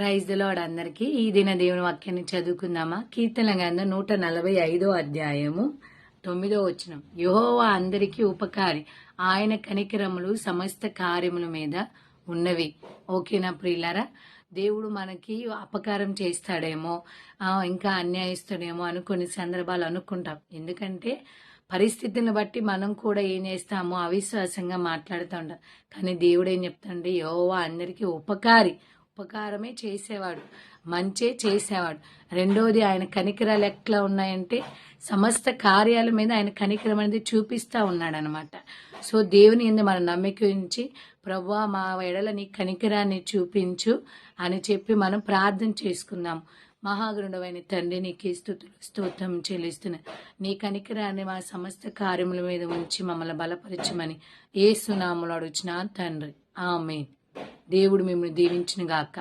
Praise lord అందరికి. ఈ దిన దేవుని వాక్యాన్ని చదువుకుందామా? కీర్తన గ్రంథం నూట నలభై ఐదో అధ్యాయము తొమ్మిదో వచ్చిన యెహోవా అందరికీ ఉపకారి. ఆయన కనికరములు సమస్త కార్యముల మీద ఉన్నవి. ఓకేనా ప్రియులారా? దేవుడు మనకి అపకారం చేస్తాడేమో ఇంకా అన్యాయిస్తాడేమో అని కొన్ని సందర్భాలు అనుకుంటాం. ఎందుకంటే పరిస్థితిని బట్టి మనం కూడా ఏం చేస్తామో అవిశ్వాసంగా మాట్లాడుతూ ఉంటాం కానీ దేవుడు ఏం చెప్తాడంటే యోవా అందరికీ ఉపకారి. ఉపకారమే చేసేవాడు. మంచే చేసేవాడు. రెండోది ఆయన కనికరాలు ఎట్లా ఉన్నాయంటే సమస్త కార్యాల మీద ఆయన కనికరం అనేది చూపిస్తూ ఉన్నాడనమాట. సో దేవుని ఎందు మన నమ్మిక ఉంచి ప్రభా మా ఎడల నీ కనికరాన్ని చూపించు అని చెప్పి మనం ప్రార్థన చేసుకుందాం. మహాగరుడమైన తండ్రి నీకు స్థుతులు స్తోత్రం చెల్లిస్తున్నా. నీ కనికరాన్ని మా సమస్త కార్యముల మీద ఉంచి మమ్మల్ని బలపరచమని ఏ సునాములు అడుగుచిన తండ్రి. ఆమె దేవుడు మిమ్మల్ని దీవించిన గాక.